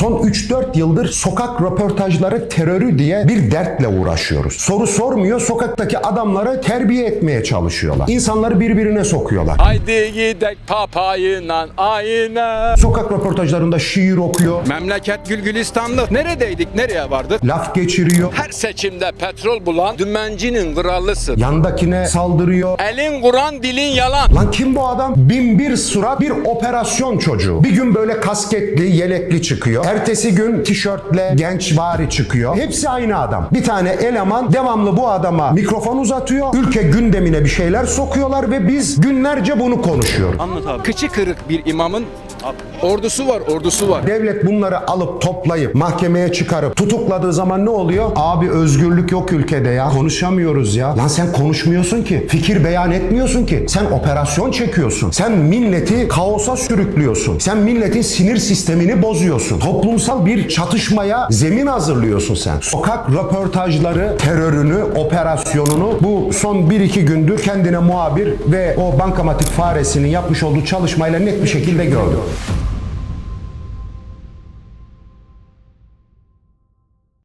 Son 3-4 yıldır sokak röportajları terörü diye bir dertle uğraşıyoruz. Soru sormuyor, sokaktaki adamları terbiye etmeye çalışıyorlar. İnsanları birbirine sokuyorlar. Haydi gidek papayla ayına. Sokak röportajlarında şiir okuyor, Memleket gül gülistanlık. Neredeydik, nereye vardık? laf geçiriyor, Her seçimde petrol bulan dümencinin kralısın. yandakine saldırıyor. Elin Kur'an, dilin yalan. Lan kim bu adam? Bin bir surat bir operasyon çocuğu. Bir gün böyle kasketli, yelekli çıkıyor. Ertesi gün tişörtle genç vari çıkıyor. Hepsi aynı adam. Bir tane eleman devamlı bu adama mikrofon uzatıyor. Ülke gündemine bir şeyler sokuyorlar ve biz günlerce bunu konuşuyoruz. Anlat abi. Kıçı kırık bir imamın ordusu var, ordusu var. Devlet bunları alıp toplayıp mahkemeye çıkarıp tutukladığı zaman ne oluyor? Abi özgürlük yok ülkede ya. Konuşamıyoruz ya. Lan sen konuşmuyorsun ki. Fikir beyan etmiyorsun ki. Sen operasyon çekiyorsun. Sen milleti kaosa sürüklüyorsun. Sen milletin sinir sistemini bozuyorsun. Toplumsal bir çatışmaya zemin hazırlıyorsun sen. Sokak röportajları terörünü, operasyonunu bu son 1-2 gündür kendine muhabir ve o bankamatik faresinin yapmış olduğu çalışmayla net bir şekilde gördüm.